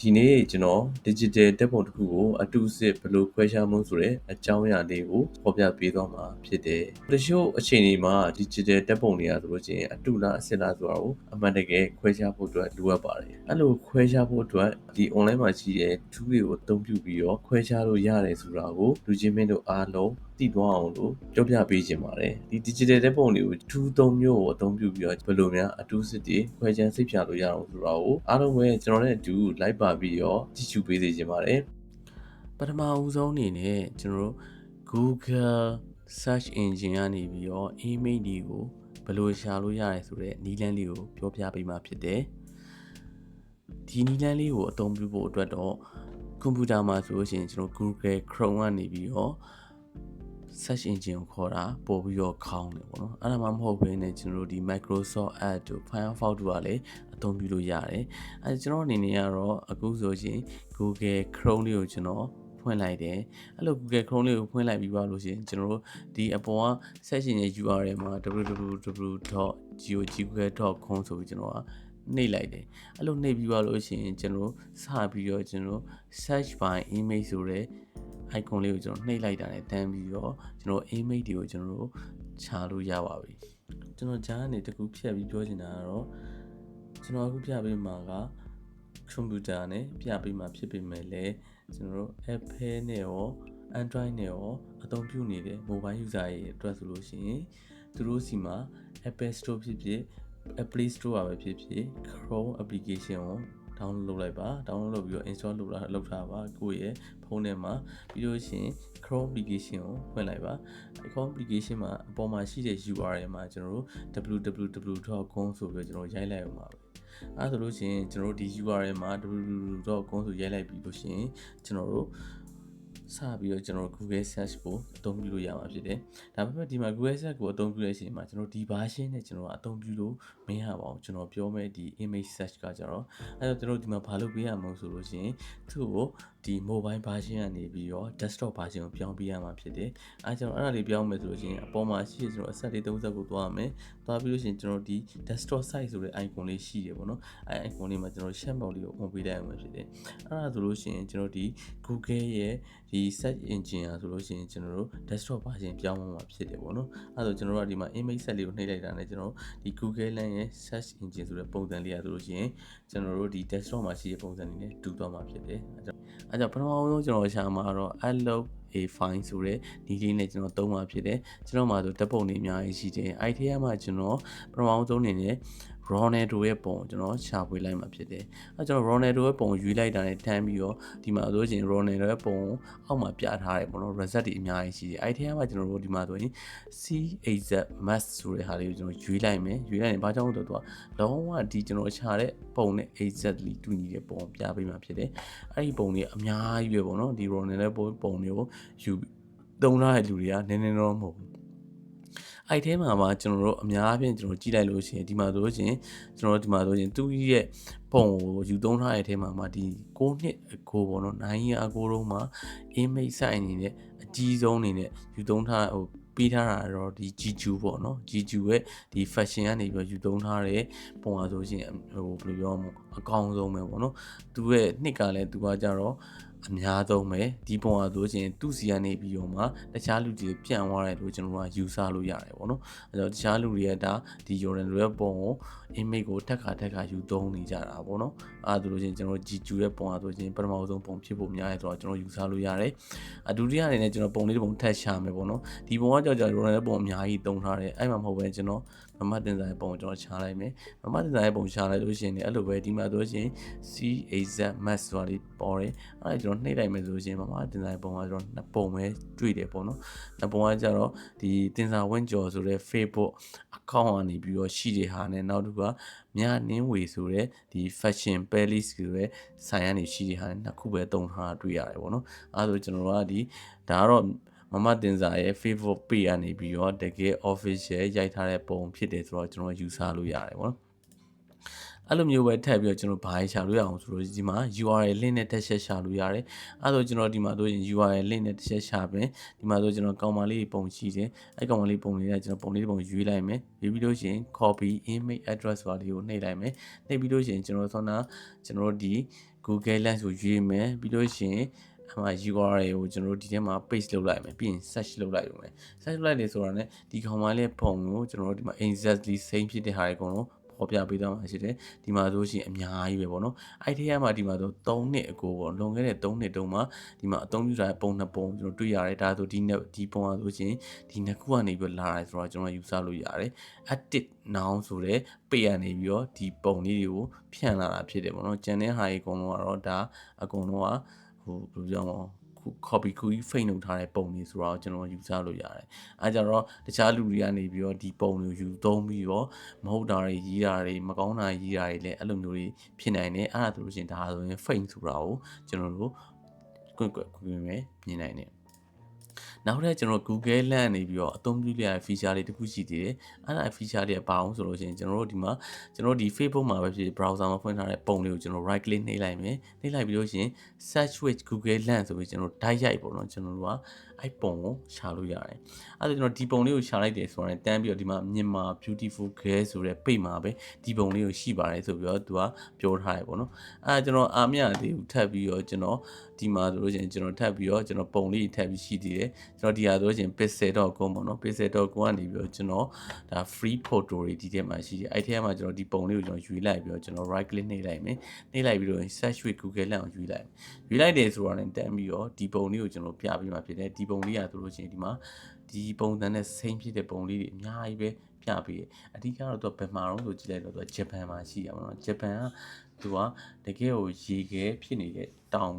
ဒီနေ့ကျွန်တော် digital တက်ပုံတစ်ခုကိုအတူစစ်ဘယ်လိုခွဲခြားမှုဆိုတဲ့အကြောင်းအရာလေးကိုဖော်ပြပေးသွားမှာဖြစ်တယ်တချို့အချိန်တွေမှာ digital တက်ပုံတွေကဆိုလို့ချင်းအတူလားအစစ်လားဆိုတာကိုအမှန်တကယ်ခွဲခြားဖို့အတွက်လိုအပ်ပါတယ်အဲ့လိုခွဲခြားဖို့အတွက်ဒီ online မှာရှိတဲ့ tool တွေကိုအသုံးပြုပြီးတော့ခွဲခြားလို့ရတယ်ဆိုတာကိုလူချင်းမင်းတို့အားလုံးသိသွားအောင်လို့ပြောပြပေးခြင်းပါတယ်ဒီ digital တဲ့ပုံတွေကိုထူးသုံးမျိုးကိုအသုံးပြုပြီးတော့ဘယ်လိုများအထူးစစ်တွေခွဲခြားစိတ်ဖြာလို့ရအောင်ဆိုတာကိုအားလုံးပဲကျွန်တော်နဲ့အတူလိုက်ပါပြီးတော့ကြည့်ရှုပေးစေခြင်းပါတယ်ပထမဦးဆုံးအနေနဲ့ကျွန်တော်တို့ Google search engine ကနေပြီးတော့ email တွေကိုဘယ်လိုရှာလို့ရတယ်ဆိုတော့နည်းလမ်းလေးကိုပြောပြပေးမှာဖြစ်တယ်ဒီနည်းလမ်းလေးကိုအသုံးပြုဖို့အတွက်တော့ကွန်ပျူတာမှာဆိုလို့ရှိရင်ကျွန်တော် Google Chrome ကနေပြီးတော့ search engine ကိုခေါ်တာပို့ပြီးတော့ခေါင်းတယ်ပေါ့နော်အဲ့ဒါမှမဟုတ်ဘဲနဲ့ကျွန်တော်တို့ဒီ Microsoft Edge တို့ Firefox တို့ကလည်း အသုံးပြုလို့ရတယ်အဲကျွန်တော်အနေနဲ့ကတော့အခုဆိုရင် Google Chrome လေးကိုကျွန်တော်ဖွင့်လိုက်တယ်အဲ့လို Google Chrome လေးကိုဖွင့်လိုက်ပြီးပါလို့ရှိရင်ကျွန်တော်တို့ဒီအပေါ်က search engine URL မှာ www.google.com ဆိုပြီးကျွန်တော်ကနှိပ်လိုက်တယ်အဲ့လိုနှိပ်ပြီးပါလို့ရှိရင်ကျွန်တော်စပြီးတော့ကျွန်တော် search by image ဆိုတဲ့ icon လေးကိုကျွန်တော်နှိပ်လိုက်တာနဲ့တန်းပြီးတော့ကျွန်တော် image တွေကိုကျွန်တော်တို့ခြာလို့ရပါပြီကျွန်တော်ဂျားကနေတကူဖြတ်ပြီးပြောချင်တာကတော့ ကျွန်တော်အခုပြပေးမှာကကွန်ပျူတာနဲ့ပြပေးမှာဖြစ်ပေမဲ့လည်းကျွန်တော်တို့ Apple နဲ့ရော Android နဲ့ရောအသုံးပြုနေတဲ့ mobile user ရဲ့အတွက်ဆိုလို့ရှိရင်သူတို့စီမှာ Apple Store ဖြစ်ဖြစ် Play Store ပါပဲဖြစ်ဖြစ် Chrome application ကို download လုပ်လိုက်ပါ download လုပ်ပြီးတော့ install လုပ်လာလုပ်ထားပါကိုယ့်ရဲ့ဖုန်းထဲမှာပြီးလို့ရှိရင် Chrome application ကိုဖွင့်လိုက်ပါ Chrome application မှာအပေါ်မှာရှိတဲ့ URL မှာကျွန်တော်တို့ www.com ဆိုပြီးတော့ကျွန်တော်ရိုက်လိုက်အောင်ပါပဲ အဲဆိုလို့ရှိရင်ကျွန်တော်တို့ဒီ URL မှာ www.com ဆိုရိုက်လိုက်ပြီးလို့ရှိရင်ကျွန်တော်တို့စပြီးတော့ကျွန်တော် Google Search ကိုအသုံးပြုလို့ရမှာဖြစ်တယ်။ဒါပေမဲ့ဒီမှာ Google Search ကိုအသုံးပြုတဲ့အချိန်မှာကျွန်တော်ဒီ version နဲ့ကျွန်တော်အသုံးပြုလို့မရပါဘူး။ကျွန်တော်ပြောမဲ့ဒီ image search ကကြတော့အဲတော့ကျွန်တော်ဒီမှာဘာလုပ်ပေးရမလဲဆိုလို့ရှိရင်သူ့ကို ဒီ mobile version ကနေပြီးတော့ desktop version ကိုပြောင်းပေးရမှာဖြစ်တယ်။အဲကျွန်တော်အဲ့ဒါလေးပြောင်းမယ်ဆိုလို့ရှိရင်အပေါ်မှာရှိကျွန်တော်အဆက်လေး30ကိုသွားရမယ်။သွားပြီးလို့ရှိရင်ကျွန်တော်ဒီ desktop site ဆိုတဲ့ icon လေးရှိတယ်ပေါ့နော်။အဲ icon လေးမှာကျွန်တော် share ပေါက်လေးကို on ပေးလိုက်ရမှာဖြစ်တယ်။အဲ့ဒါဆိုလို့ရှိရင်ကျွန်တော်ဒီ Google ရဲ့ဒီ search engine อ่ะဆိုလို့ရှိရင်ကျွန်တော်တို့ desktop version ပြောင်းမှာဖြစ်တယ်ပေါ့နော်။အဲဒါဆိုကျွန်တော်တို့ကဒီမှာ image set လေးကိုနှိပ်လိုက်တာနဲ့ကျွန်တော်ဒီ Google Lens ရဲ့ search engine ဆိုတဲ့ပုံစံလေးอ่ะဆိုလို့ရှိရင်ကျွန်တော်တို့ဒီ desktop မှာရှိတဲ့ပုံစံလေးနဲ့တူသွားမှာဖြစ်တယ်။အဲကြောင့် အဲကြောင့်ပထမဆုံးကျွန်တော်ရှာမှာတော့ upload a file ဆိုတဲ့ဒီလေးနဲ့ကျွန်တော်သုံးမှာဖြစ်တယ်ကျွန်တော်မှာဆိုတပ်ပုံတွေအများကြီးရှိတယ်အဲ့ထဲမှာကျွန်တော်ပထမဆုံးအနေနဲ့ Ronaldo ရဲ့ပုံကိုကျွန်တော်ရှာဖွေလိုက်မှာဖြစ်တယ်။အဲကျွန်တော် Ronaldo ရဲ့ပုံကိုရွေးလိုက်တာနဲ့တန်းပြီးတော့ဒီမှာဆိုရင် Ronaldo ရဲ့ပုံကိုအောက်မှာပြထားတယ်ပေါ့နော် result တွေအများကြီးရှိတယ်။အဲဒီထဲမှာကျွန်တော်တို့ဒီမှာဆိုရင် CAZ mass ဆိုတဲ့ဟာလေးကိုကျွန်တော်ရွေးလိုက်မယ်။ရွေးလိုက်ရင်ဘာကြောင့်လဲတော့လုံးဝဒီကျွန်တော်ရှာတဲ့ပုံနဲ့ exactly တူညီတဲ့ပုံပြပေးမှာဖြစ်တယ်။အဲဒီပုံတွေအများကြီးပဲပေါ့နော်ဒီ Ronaldo ပုံတွေကိုယူသုံးထားတဲ့လူတွေကနည်းနည်းတော့မဟုတ်ဘူး အဲ့ထဲမှာမှကျွန်တော်တို့အများအပြားကျွန်တော်ကြည့်လိုက်လို့ရှိရင်ဒီမှာဆိုလို့ရှိရင်ကျွန်တော်တို့ဒီမှာဆိုရင်သူရဲ့ပုံကိုယူသုံးထားတဲ့ထဲမှာမှဒီ6နှစ်အကိုပေါ့နော်9ရအကိုတော့မှ image site အနေနဲ့အကြီးဆုံးအနေနဲ့ယူသုံးထားဟိုပေးထားတာတော့ဒီ GQ ပေါ့နော် GQ ရဲ့ဒီ fashion ကနေပြီးယူသုံးထားတဲ့ပုံပါဆိုရှင်ဟိုဘယ်လိုပြောမလဲအကောင်းဆုံးပဲပေါ့နော်သူရဲ့နှစ်ကလည်းသူကကြတော့ အများဆုံးပဲဒီပုံအားဆိုရင်သူ့စီကနေပြီးတော့မှတခြားလူတွေပြန့်သွားတယ်လို့ကျွန်တော်ကယူဆလို့ရတယ်ပေါ့နော်အဲတော့တခြားလူတွေကဒါဒီ Jordan ရဲ့ပုံကို image ကိုတက်ခါတက်ခါယူသုံးနေကြတာပေါ့နော် အဲဒါဆိုလို့ချင်းကျွန်တော် GQ ရဲ့ပုံအားဆိုရင်ပထမဆုံးပုံဖြစ်ဖို့များတယ်ဆိုတော့ကျွန်တော်ယူဆလို့ရတယ်အဒုတိယအနေနဲ့ကျွန်တော်ပုံလေးတစ်ပုံထပ်ရှာမယ်ပေါ့နော်ဒီပုံကကြောက်ကြောက် Jordan ရဲ့ပုံအများကြီးသုံးထားတယ်အဲ့မှာမဟုတ်ပဲကျွန်တော်မမတင်စားရဲ့ပုံကိုကျွန်တော်ရှာလိုက်မယ်မမတင်စားရဲ့ပုံရှာလိုက်လို့ရှိရင်လည်းအဲ့လိုပဲဒီမှာဆိုရှင် CAZ mass ဆိုတာလေးပေါ်တယ်အဲ့ဒါကျွန်တော်နှိပ်လိုက်မယ်ဆိုရှင်မမတင်စားရဲ့ပုံကကျွန်တော်နှစ်ပုံပဲတွေ့တယ်ပေါ့နော်နှစ်ပုံကကြတော့ဒီတင်စားဝင်းကျော်ဆိုတဲ့ Facebook account ကနေပြီးတော့ရှိတဲ့ဟာနဲ့နောက်တစ်ခုက မြနင်းဝေဆိုတဲ့ဒီ fashion palace ဆိုတဲ့ဆိုင်ကနေရှိတဲ့ဟာနဲ့နှစ်ခုပဲတုံထားတာတွေ့ရတယ်ပေါ့နော်အဲဒါဆိုကျွန်တော်တို့ကဒီဒါကတော့မမတင်စာရဲ့ Facebook page ကနေပြီးတော့တကယ် official ရိုက်ထားတဲ့ပုံဖြစ်တယ်ဆိုတော့ကျွန်တော်ယူဆလို့ရတယ်ပေါ့နော် အဲ့လိုမျိုးပဲထပ်ပြီးတော့ကျွန်တော်ဘာရှာလို့ရအောင်ဆိုလို့ဒီမှာ URL link နဲ့တက်ဆက်ရှာလို့ရတယ်အဲ့တော့ကျွန်တော်ဒီမှာဆိုရင် URL link နဲ့တက်ဆက်ရှာပြင်ဒီမှာဆိုကျွန်တော်ကောင်မလေးပုံရှိတယ်အဲ့ကောင်မလေးပုံလေးကကျွန်တော်ပုံလေးပုံရွေးလိုက်မယ်ရွေးပြီးလို့ရှိရင် copy image address ပါလေးကိုနှိပ်လိုက်မယ်နှိပ်ပြီးလို့ရှိရင်ကျွန်တော်ဆောနာကျွန်တော်ဒီ Google Lens ကိုရွေးမယ်ပြီးလို့ရှိရင်အမှ URL ကိုကျွန်တော်တို့ဒီထဲမှာ paste လုပ်လိုက်မယ်ပြီးရင် search လုပ်လိုက်ရုံပဲ search လုပ်လိုက်နေဆိုတာ ਨੇ ဒီကောင်မလေးပုံကိုကျွန်တော်တို့ဒီမှာ exactly same ဖြစ်တဲ့ဟာတွေအကုန်လုံး ပေါ်ပြပေးသွားမှာရှိတယ်ဒီမှာဆိုရှင်အများကြီးပဲပေါ့နော်အဲ့ဒီထဲမှာဒီမှာဆို3နှစ်အကိုပေါ့လွန်ခဲ့တဲ့3နှစ်တုန်းမှာဒီမှာအသုံးပြုထားတဲ့ပုံနှစ်ပုံကျွန်တော်တွေ့ရတယ်ဒါဆိုဒီနှစ်ဒီပုံอ่ะဆိုရှင်ဒီနှစ်ခုကနေပြီးလာတယ်ဆိုတော့ကျွန်တော်ယူဆလို့ရတယ် active noun ဆိုတဲ့ပေရနေပြီးတော့ဒီပုံလေးတွေကိုဖြန့်လာတာဖြစ်တယ်ပေါ့နော်ကျန်တဲ့ဟာတွေအကုန်လုံးကတော့ဒါအကုန်လုံးကဟိုဘယ်လိုပြောမလဲ copy ကူကြီး fake လုပ်ထားတဲ့ပုံတွေဆိုတော့ကျွန်တော်ယူဆလို့ရတယ်။အဲကြတော့တခြားလူတွေကနေပြီးတော့ဒီပုံတွေကိုယူသုံးပြီးတော့မဟုတ်တာတွေရေးတာတွေမကောင်းတာရေးတာတွေလည်းအဲ့လိုမျိုးတွေဖြစ်နိုင်တယ်။အဲ့ဒါဆိုလို့ရှိရင်ဒါဆိုရင် fake ဆိုတာကိုကျွန်တော်တို့ကွန့်ကွက်ကွင်းပဲမြင်နိုင်တယ်။ နောက်ထပ်ကျွန်တော် Google Lens နေပြီးတော့အသုံးပြုရတဲ့ feature တွေတခုရှိသေးတယ်။အဲ့ဒါ feature တွေကပါအောင်ဆိုလို့ရှိရင်ကျွန်တော်တို့ဒီမှာကျွန်တော်ဒီ Facebook မှာပဲဖြစ် browser မှာဖွင့်ထားတဲ့ပုံလေးကိုကျွန်တော် right click နှိပ်လိုက်မယ်။နှိပ်လိုက်ပြီးလို့ရှိရင် search with Google Lens ဆိုပြီးကျွန်တော် direct ရိုက်ပေါ့နော်ကျွန်တော်တို့ကအဲ့ပုံကိုရှာလို့ရတယ်။အဲ့ဒါကျွန်တော်ဒီပုံလေးကိုရှာလိုက်တယ်ဆိုတော့တန်းပြီးတော့ဒီမှာမြန်မာ beautiful girl ဆိုတဲ့ပိတ်မှာပဲဒီပုံလေးကိုရှိပါတယ်ဆိုပြီးတော့သူကပြောထားတယ်ပေါ့နော်။အဲ့ဒါကျွန်တော်အာမရသေးဘူးထပ်ပြီးတော့ကျွန်တော်ဒီမှာဆိုလို့ရှိရင်ကျွန်တော်ထပ်ပြီးတော့ကျွန်တော်ပုံလေးထပ်ပြီးရှိသေးတယ်ကျွန်တော်ဒီဟာဆိုလို့ရှိရင် pixel.com ပေါ့နော် pixel.com ကနေပြီးတော့ကျွန်တော်ဒါ free photo တွေဒီထဲမှာရှိတယ်အဲ့ထဲမှာကျွန်တော်ဒီပုံလေးကိုကျွန်တော်ယူလိုက်ပြီးတော့ကျွန်တော် right click နှိပ်လိုက်မယ်နှိပ်လိုက်ပြီးတော့ search with google လောက်ယူလိုက်ယူလိုက်တယ်ဆိုတော့လည်းတန်းပြီးတော့ဒီပုံလေးကိုကျွန်တော်ပြပေးမှာဖြစ်တယ်ဒီပုံလေးကဆိုလို့ရှိရင်ဒီမှာဒီပုံစံနဲ့ same ဖြစ်တဲ့ပုံလေးတွေအများကြီးပဲပြပေးတယ်အဓိကတော့သူကဘယ်မှာတော့ဆိုကြည့်လိုက်တော့သူကဂျပန်မှာရှိရမှာနော်ဂျပန်က သူကတကယ်ကိုရေခဲဖြစ်နေတဲ့တောင်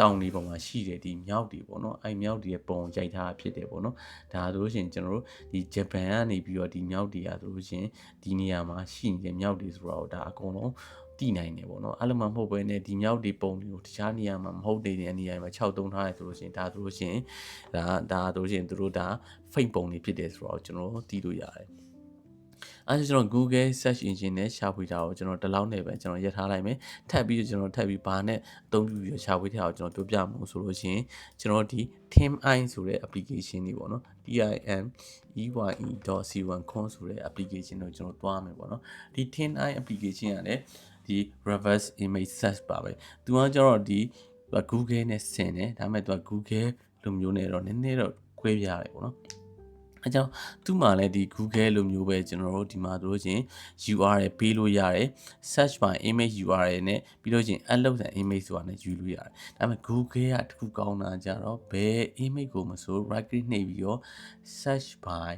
တောင်တွေပေါ်မှာရှိတယ်ဒီမြောက်တွေပေါ့နော်အဲ့မြောက်တွေရဲ့ပုံရိုက်ထားတာဖြစ်တယ်ပေါ့နော်ဒါဆိုလို့ရှိရင်ကျွန်တော်တို့ဒီဂျပန်ကနေပြီးတော့ဒီမြောက်တွေကဆိုလို့ရှိရင်ဒီနေရာမှာရှိနေတဲ့မြောက်တွေဆိုတော့ဒါအကုန်လုံးတည်နိုင်တယ်ပေါ့နော်အဲ့လိုမှမဟုတ်ဘဲနဲ့ဒီမြောက်ဒီပုံတွေကိုတခြားနေရာမှာမဟုတ်တဲ့နေရာမှာ6သုံးထားတယ်ဆိုလို့ရှိရင်ဒါဆိုလို့ရှိရင်ဒါဒါဆိုလို့ရှိရင်တို့ဒါ fake ပုံတွေဖြစ်တယ်ဆိုတော့ကျွန်တော်သိလို့ရတယ် အဲဒါကျွန်တော် Google search engine နဲ့ရှာဖွေတာကိုကျွန်တော်ဒီလောက်နဲ့ပဲကျွန်တော်ရထားလိုက်မယ်ထပ်ပြီးကျွန်တော်ထပ်ပြီးဘာနဲ့အသုံးပြုပြီးရှာဖွေထားကိုကျွန်တော်တို့ပြမှုဆိုလို့ရှိရင်ကျွန်တော်ဒီ TimEye ဆိုတဲ့ application တွေပေါ့နော် TIM eye.c1con ဆိုတဲ့ application ကိုကျွန်တော်တွားမယ်ပေါ့နော်ဒီ TimEye application ကလည်းဒီ reverse image search ပါပဲသူကကျတော့ဒီ Google နဲ့ဆင်တယ်ဒါပေမဲ့သူက Google လိုမျိုးနဲ့တော့နည်းနည်းတော့ခွဲပြရတယ်ပေါ့နော် အဲကြောင့်သူ့မှာလည်းဒီ Google လိုမျိုးပဲကျွန်တော်တို့ဒီမှာတို့ချင်း URL ပေးလို့ရတယ် search by image URL နဲ့ပြီးလို့ချင်း upload an image ဆိုတာနဲ့ယူလို့ရတယ်ဒါပေမဲ့ Google ကတခုကောင်းတာကြတော့ဘယ် image ကိုမဆို right click နှိပ်ပြီးတော့ search by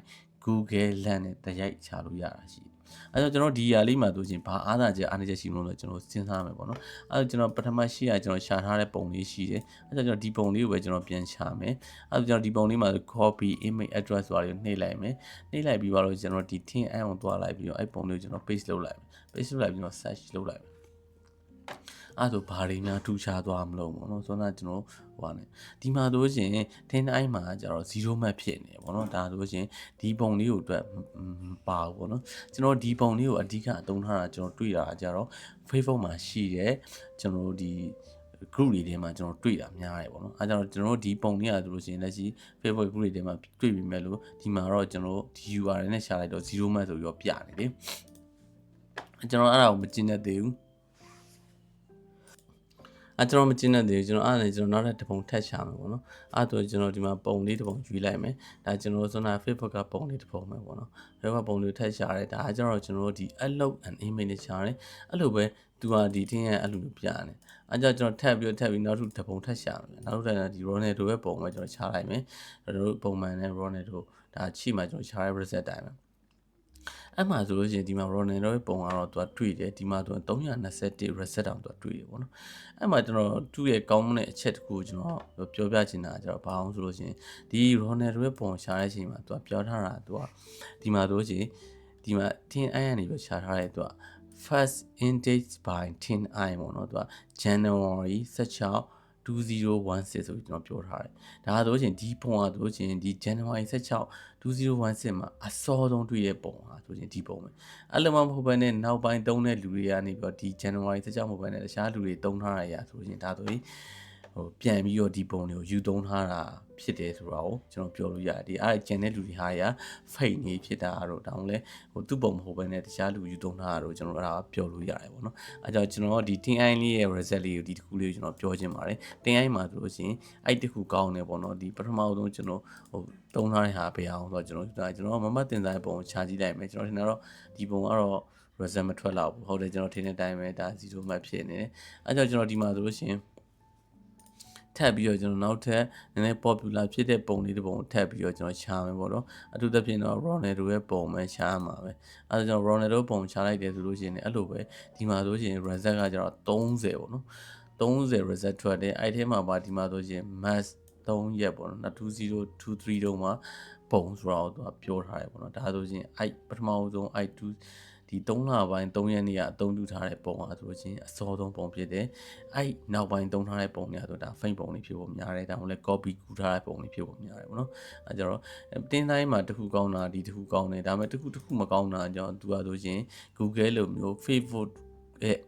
Google Lens နဲ့တရိုက်ချလို့ရတာရှိတယ် အဲတော့ကျွန်တော်ဒီຢာလေးမှာတို့ချင်းဘာအားသာချက်အားနည်းချက်ရှိမလို့လဲကျွန်တော်စဉ်းစားမယ်ပေါ့နော်အဲတော့ကျွန်တော်ပထမရှိရကျွန်တော်ရှာထားတဲ့ပုံလေးရှိတယ်အဲတော့ကျွန်တော်ဒီပုံလေးကိုပဲကျွန်တော်ပြန်ရှာမယ်အဲတော့ကျွန်တော်ဒီပုံလေးမှာ copy image address ဆိုတာကိုနှိပ်လိုက်မယ်နှိပ်လိုက်ပြီးတော့ကျွန်တော်ဒီ tin an ကိုတွားလိုက်ပြီးတော့အဲ့ပုံလေးကိုကျွန်တော် paste လုပ်လိုက်မယ် paste လုပ်လိုက်ပြီးတော့ search လုပ်လိုက်မယ် အဲ့ဆိုဘာတွေများထူခြားသွားမလို့ပေါ့နော်ဆိုတော့ကျွန်တော်ဟိုကနေဒီမှာဆိုရှင်ထင်းတိုင်းမှာကျတော့0 map ဖြစ်နေပေါ့နော်ဒါဆိုရှင်ဒီပုံလေးကိုအတွက်ပါဘူးပေါ့နော်ကျွန်တော်ဒီပုံလေးကိုအဓိကအသုံးထားတာကျွန်တော်တွေ့တာကြတော့ Facebook မှာရှိတဲ့ကျွန်တော်ဒီ group တွေထဲမှာကျွန်တော်တွေ့တာများတယ်ပေါ့နော်အဲဒါကြောင့်ကျွန်တော်တို့ဒီပုံလေးရဆိုလို့ရှိရင်လက်ရှိ Facebook group တွေထဲမှာတွေ့ပြီမဲ့လို့ဒီမှာတော့ကျွန်တော်ဒီ URL နဲ့ရှာလိုက်တော့0 map ဆိုပြီးတော့ပြနေတယ်ကျွန်တော်အဲ့ဒါကိုမကျင်တတ်သေးဘူး အဲကျွန်တော်မကျင်းတဲ့သေးဘူးကျွန်တော်အဲ့ဒါကျွန်တော်နောက်ထပ်တစ်ပုံထပ်ရှာမယ်ပေါ့နော်အဲ့ဒါကျွန်တော်ဒီမှာပုံလေးတစ်ပုံယူလိုက်မယ်ဒါကျွန်တော်ဆိုနာ Facebook ကပုံလေးတစ်ပုံပဲပေါ့နော် Facebook ပုံလေးထပ်ရှာတယ်ဒါကျတော့ကျွန်တော်ဒီ upload an image နဲ့ရှာတယ်အဲ့လိုပဲသူကဒီတင်းရဲ့အဲ့လိုပြရတယ်အဲကြောင့်ကျွန်တော်ထပ်ပြီးထပ်ပြီးနောက်ထပ်တစ်ပုံထပ်ရှာမယ်နောက်ထပ်ဒီ Ronaldo ရဲ့ပုံပဲကျွန်တော်ရှာလိုက်မယ်ကျွန်တော်တို့ပုံမှန်နဲ့ Ronaldo ဒါချိမှကျွန်တော်ရှာရဲ reset တိုင်းပဲ အဲ့မှာဆိုလို့ရှိရင်ဒီမှာ Ronaldo ရဲ့ပုံကတော့သူကတွေ့တယ်ဒီမှာသူက321 reset တောင်သူကတွေ့တယ်ပေါ့နော်အဲ့မှာကျွန်တော်သူ့ရဲ့ကောင်းတဲ့အချက်တခုကျွန်တော်ပြောပြချင်တာကျတော့ဘာအောင်ဆိုလို့ရှိရင်ဒီ Ronaldo ရဲ့ပုံရှာတဲ့အချိန်မှာသူကပြောထားတာသူကဒီမှာဆိုလို့ရှိရင်ဒီမှာ tin eye ကနေပြီးရှာထားတဲ့သူက first index by tin eye ပေါ့နော်သူက January 16 2016ဆိုပြီးကျွန်တော်ပြောထားတယ်။ဒါဆိုရှင်ဒီပုံကဆိုရှင်ဒီ January 16 2016မှာအစောဆုံးတွေ့တဲ့ပုံဟာဆိုရှင်ဒီပုံပဲ။အဲ့လိုမှမဟုတ်ဘဲနဲ့နောက်ပိုင်းသုံးတဲ့လူတွေကနေပြီးတော့ဒီ January 16မဟုတ်ဘဲနဲ့တခြားလူတွေသုံးထားရရဆိုရှင်ဒါဆိုရင်ဟိုပြန်ပြီးတော့ဒီပုံတွေကိုယူသုံးထားတာ ဖြစ်တယ်ဆိုတော့ကျွန်တော်ပြောလို့ရတယ်ဒီအဲ့ကျန်တဲ့လူတွေဟာရ fake နေဖြစ်တာတော့တောင်းလဲဟိုသူ့ပုံမဟုတ်ဘဲနဲ့တခြားလူယူသုံးထားတာတော့ကျွန်တော်အဲ့ဒါပြောလို့ရတယ်ပေါ့နော်အဲကြောင့်ကျွန်တော်ဒီ TI လေးရဲ့ result လေးကိုဒီတစ်ခုလေးကိုကျွန်တော်ပြောချင်ပါတယ် TI မှာဆိုလို့ရှိရင်အဲ့တစ်ခုကောင်းတယ်ပေါ့နော်ဒီပထမဆုံးကျွန်တော်ဟိုသုံးထားတဲ့ဟာဘယ်အောင်ဆိုတော့ကျွန်တော်ဒါကျွန်တော်မမတင်စားတဲ့ပုံကိုခြာကြည့်လိုက်မယ်ကျွန်တော်ထင်တာတော့ဒီပုံကတော့ result မထွက်တော့ဘူးဟုတ်တယ်ကျွန်တော်ထင်တဲ့အတိုင်းပဲဒါ0မှတ်ဖြစ်နေတယ်အဲကြောင့်ကျွန်တော်ဒီမှာဆိုလို့ရှိရင် ထပ်ပြီးတော့ကျွန်တော်နောက်ထပ်နည်းနည်း popular ဖြစ်တဲ့ပုံလေးတစ်ပုံထပ်ပြီးတော့ကျွန်တော်ရှာမယ်ပေါ့နော်အထူးသဖြင့်တော့ Ronaldo ရဲ့ပုံပဲရှာရမှာပဲအဲဒါကြောင့် Ronaldo ပုံရှာလိုက်တယ်ဆိုလို့ရှိရင်လည်းအဲ့လိုပဲဒီမှာဆိုရှင် result ကကျတော့30ပေါ့နော်30 result ထွက်တယ်အဲ့ထဲမှာပါဒီမှာဆိုရှင် mass 3ရက်ပေါ့နော်2023တုန်းမှာပုံဆိုတော့သူကပြောထားတယ်ပေါ့နော်ဒါဆိုရှင်အဲ့ပထမဆုံးအဲ့2 ဒီ3လပိုင်း3ရက်နေ့ကအသုံးပြုထားတဲ့ပုံဟာဆိုလို့ချင်းအစောဆုံးပုံဖြစ်တယ်။အဲ့နောက်ပိုင်းသုံးထားတဲ့ပုံတွေကဆိုဒါ fake ပုံတွေဖြစ်ဖို့များတယ်။ဒါမှမဟုတ် copy ကူထားတဲ့ပုံတွေဖြစ်ဖို့များတယ်ပေါ့နော်။အဲကြတော့တင်းတိုင်းမှာတစ်ခုကောင်းတာဒီတစ်ခုကောင်းတယ်။ဒါပေမဲ့တစ်ခုတစ်ခုမကောင်းတာကြောင့်သူကဆိုချင်း Google လိုမျိုး Facebook ရဲ့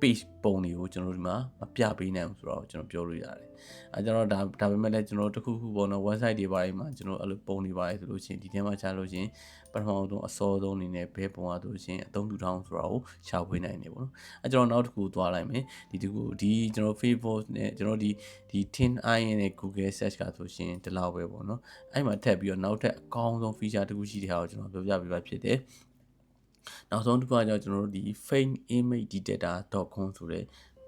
page ပုံတွေကိုကျွန်တော်ဒီမှာမပြပေးနိုင်ဘူးဆိုတော့ကျွန်တော်ပြောလို့ရတယ်။အဲကျွန်တော်ဒါဒါပေမဲ့လည်းကျွန်တော်တခုခုပေါ့နော် website တွေပါတယ်မှာကျွန်တော်အဲ့လိုပုံတွေပါတယ်ဆိုလို့ရှိရင်ဒီထဲမှာချလို့ရှိရင်ပထမဆုံးအစောဆုံးအနေနဲ့ဘယ်ပုံอ่ะဆိုလို့ရှိရင်အသုံးပြုထောင်းဆိုတာကိုရှာဖွေနိုင်တယ်ပေါ့နော်။အဲကျွန်တော်နောက်တစ်ခုသွားလိုက်မယ်။ဒီတစ်ခုဒီကျွန်တော် Facebook နဲ့ကျွန်တော်ဒီဒီ Tin Eye နဲ့ Google Search ကဆိုရှင်ဒီလောက်ပဲပေါ့နော်။အဲ့မှာထပ်ပြီးတော့နောက်ထပ်အကောင်းဆုံး feature တစ်ခုရှိတဲ့ဟာကိုကျွန်တော်ပြောပြပေးပါဖြစ်တယ်။ နောက်ဆုံးတစ်ခုကကြောင့်ကျွန်တော်တို့ဒီ fakeimagetdetector.com ဆိုတဲ့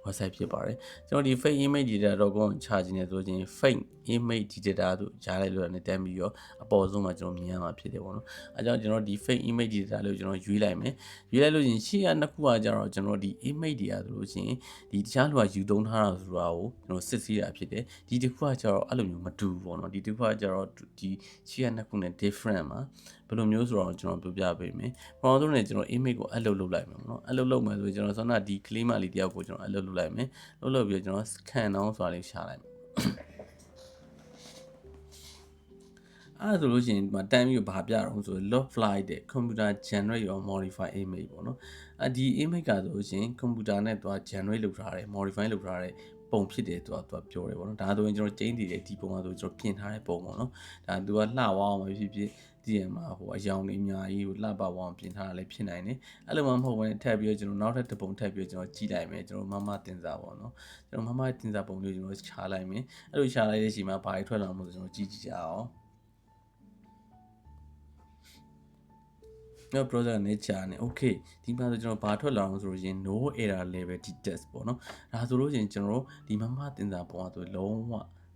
website ဖြစ်ပါတယ်ကျွန်တော်ဒီ fake image data.com ချခြင်းနဲ့ဆိုချင်း fake image data တို့ကြားလိုက်လို့လည်းတန်းပြီးတော့အပေါ်ဆုံးမှာကျွန်တော်မြင်ရမှာဖြစ်တယ်ပေါ့နော်အဲကြောင့်ကျွန်တော်ဒီ fake image data လို့ကျွန်တော်ရွေးလိုက်မယ်ရွေးလိုက်လို့ရှင်ရှေ့ကနှစ်ခုကကြတော့ကျွန်တော်ဒီ image တွေอ่ะဆိုလို့ရှင်ဒီတခြားလူကယူသုံးထားတာဆိုတာကိုကျွန်တော်စစ်ဆေးတာဖြစ်တယ်ဒီတစ်ခုကကြတော့အဲ့လိုမျိုးမတူဘူးပေါ့နော်ဒီတစ်ခုကကြတော့ဒီရှေ့ကနှစ်ခုနဲ့ different မှာဘယ်လိုမျိုးဆိုတော့ကျွန်တော်ပြောပြပေးမယ်ပထမဆုံးနဲ့ကျွန်တော် image ကိုအပ်လုပ်လုပ်လိုက်မယ်ပေါ့နော်အပ်လုပ်လုပ်မယ်ဆိုရင်ကျွန်တော်ဆောင်းတာဒီ claim လေးတယောက်ကိုကျွန်တော်အပ်လုပ်လုပ်လိုက်မယ်လုပ်လုပ်ပြီးတော့ကျွန်တော် scan down ဆိုတာလေးရှာလိုက်မယ်အဲ့ဒါဆိုလို့ရှိရင်ဒီမှာတန်းပြီးဘာပြတော့ဆို log fly တဲ့ computer generate or modify image ပေါ့နော်အဒီ image ကဆိုလို့ရှိရင် computer နဲ့သူက generate လုပ်ထားတယ် modify လုပ်ထားတယ် ပုံဖြစ်တယ်သူကသူကပြောတယ်ပေါ့နော်ဒါဆိုရင်ကျွန်တော်ကျင်းတည်တယ်ဒီပုံကဆိုကျွန်တော်ပြင်ထားတဲ့ပုံပေါ့နော်ဒါသူကလှဝအောင်ပဲဖြစ်ဖြစ်ဒီရမှာဟိုအယောင်လေးအများကြီးကိုလှပဝအောင်ပြင်ထားတာလည်းဖြစ်နိုင်တယ်အဲ့လိုမှမဟုတ်ဘဲထပ်ပြီးတော့ကျွန်တော်နောက်ထပ်တစ်ပုံထပ်ပြီးတော့ကျွန်တော်ကြည့်လိုက်မယ်ကျွန်တော်မမတင်စားပေါ့နော်ကျွန်တော်မမတင်စားပုံလေးကျွန်တော်ခြားလိုက်မယ်အဲ့လိုခြားလိုက်တဲ့ချိန်မှာဘာတွေထွက်လာမှာဆိုကျွန်တော်ကြည့်ကြည့်ကြအောင် နော် browser နဲ့ကြာနေ okay ဒီမှာဆိုကျွန်တော်ဘာထွက်လာအောင်ဆိုလို့ရင် no error level detect ပေါ့နော်ဒါဆိုလို့ရင်ကျွန်တော်တို့ဒီမမတင်စာပုံကဆိုလုံးဝ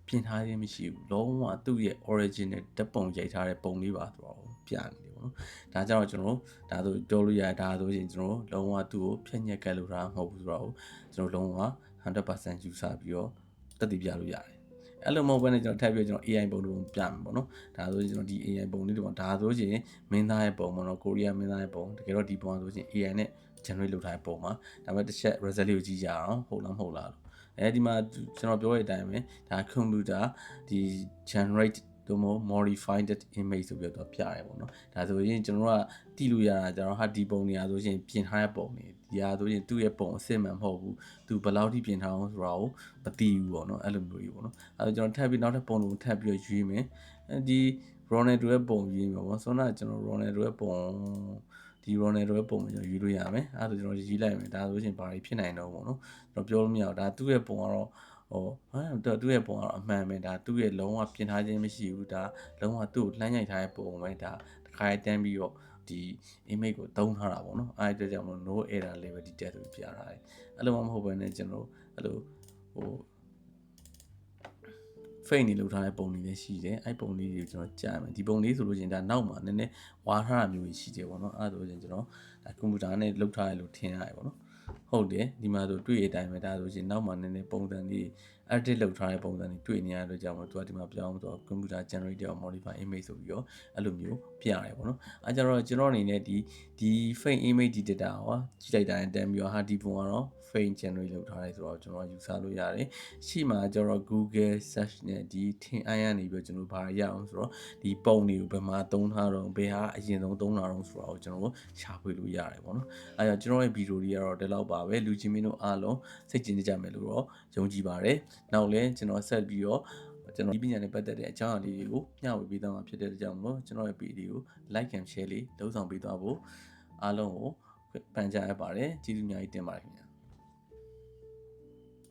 ပြင်ထားခြင်းမရှိဘူးလုံးဝသူ့ရဲ့ original ဓာတ်ပုံရိုက်ထားတဲ့ပုံလေးပါဆိုတော့ပြနေတယ်ပေါ့နော်ဒါကြောင့်ကျွန်တော်ဒါဆိုပြောလို့ရဒါဆိုရင်ကျွန်တော်လုံးဝသူ့ကိုဖြတ်ညက်ကက်လို့တာမဟုတ်ဘူးဆိုတော့ကျွန်တော်လုံးဝ100% user ပြီးတော့တက်တည်ပြလို့ရတယ် အဲ့လိုမဟုတ်ဘဲနဲ့ကျွန်တော်ထပ်ပြီးကျွန်တော် AI ပုံတွေပြမယ်ပေါ့နော်ဒါဆိုကျွန်တော်ဒီ AI ပုံလေးတွေပေါ့ဒါဆိုရင်မင်းသားရဲ့ပုံပေါ့နော်ကိုရီးယားမင်းသားရဲ့ပုံတကယ်တော့ဒီပုံဆိုရင် AI နဲ့ generate လုပ်ထားတဲ့ပုံမှာဒါပေမဲ့တစ်ချက် result လေးကိုကြည့်ကြအောင်ဟုတ်လားမဟုတ်လားလို့အဲဒီမှာကျွန်တော်ပြောတဲ့အတိုင်းပဲဒါ computer ဒီ generate သို့မဟုတ် modified image ဆိုပြီးတော့ပြရတယ်ပေါ့နော်ဒါဆိုရင်ကျွန်တော်ကတိလို့ရတာကျွန်တော်ဟာဒီပုံနေရာဆိုရင်ပြင်ထားတဲ့ပုံနေ ဒီဟာဆိုရင်သူ့ရဲ့ပုံအစစ်မှန်မဟုတ်ဘူးသူဘယ်လောက်ထိပြင်ထားအောင်ဆိုတာကိုမသိဘူးပေါ့နော်အဲ့လိုမျိုးကြီးပေါ့နော်အဲဒါကျွန်တော်ထပ်ပြီးနောက်ထပ်ပုံလုံးထပ်ပြီးရွေးမယ်ဒီ Ronaldo ရဲ့ပုံရွေးမယ်ပေါ့ဆိုတော့ကျွန်တော် Ronaldo ရဲ့ပုံဒီ Ronaldo ရဲ့ပုံကိုကျွန်တော်ယူလို့ရမယ်အဲဒါဆိုကျွန်တော်ယူလိုက်မယ်ဒါဆိုရင်ဘာတွေဖြစ်နိုင်တော့ပေါ့နော်ကျွန်တော်ပြောလို့မရဘူးဒါသူ့ရဲ့ပုံကတော့ဟိုဟမ်သူ့ရဲ့ပုံကတော့အမှန်ပဲဒါသူ့ရဲ့လုံးဝပြင်ထားခြင်းမရှိဘူးဒါလုံးဝသူ့ကိုလှမ်းရိုက်ထားတဲ့ပုံပဲဒါတစ်ခါတန်းပြီးတော့ ဒီ image ကိုသုံးထားတာပေါ့နော်အဲဒါကြောင့်မလို့ no error level detect ဆိုပြထားတယ်အဲ့လိုမှမဟုတ်ဘဲနဲ့ကျွန်တော်အဲ့လိုဟို fake နေလောက်ထားတဲ့ပုံလေးလည်းရှိတယ်အဲ့ပုံလေးတွေကိုကျွန်တော်ကြားမယ်ဒီပုံလေးဆိုလို့ချင်းဒါနောက်မှာနည်းနည်းဝါထားတာမျိုးရှိတယ်ပေါ့နော်အဲ့ဒါဆိုရင်ကျွန်တော်ဒါကွန်ပျူတာနဲ့လောက်ထားရလို့ထင်ရတယ်ပေါ့နော်ဟဟုတ်တယ်ဒီမှာဆိုတွေ့ရတဲ့အတိုင်းပဲဒါဆိုရှင်နောက်မှနည်းနည်းပုံစံလေး edit လုပ်ထားတဲ့ပုံစံတွေတွေ့နေရတဲ့ကြောင့်မလို့သူကဒီမှာပြောင်းဆိုတော့ computer generated or modify image ဆိုပြီးတော့အဲ့လိုမျိုးပြရတယ်ပေါ့နော်အဲကြတော့ကျွန်တော်အနေနဲ့ဒီဒီ fake image editor ဟောကြည့်လိုက်တာနဲ့တန်းပြီးတော့ဟာဒီပုံကတော့ fake generate လုပ်ထားတယ်ဆိုတော့ကျွန်တော်ယူဆလို့ရတယ်ရှေ့မှာကျတော့ Google search နဲ့ဒီထင်အိုင်းကနေပြီးတော့ကျွန်တော်ဘာရအောင်ဆိုတော့ဒီပုံတွေကိုဘယ်မှာသုံးထားတော့ဘယ်ဟာအရင်ဆုံးသုံးတာတော့ဆိုတော့ကျွန်တော်ရှာဖွေလို့ရတယ်ပေါ့နော်အဲကြောင့်ကျွန်တော်ရဲ့ဗီဒီယိုတွေကတော့ဒီလောက်ပါပဲလူချင်းမင်းတို့အားလုံးစိတ်ကျဉ်ကြမယ်လို့တော့ယုံကြည်ပါတယ်နောက်လည်းကျွန်တော်ဆက်ပြီးတော့ကျွန်တော်ဒီပညာနဲ့ပတ်သက်တဲ့အကြောင်းအရာလေးတွေကိုမျှဝေပေးသွားမှာဖြစ်တဲ့ကြောင့်မလို့ကျွန်တော်ရဲ့ဗီဒီယို like and share လေးလုပ်ဆောင်ပေးသွားဖို့အားလုံးကိုပန်ကြားရပါတယ်ကျေးဇူးအများကြီးတင်ပါတယ်ခင်ဗျာ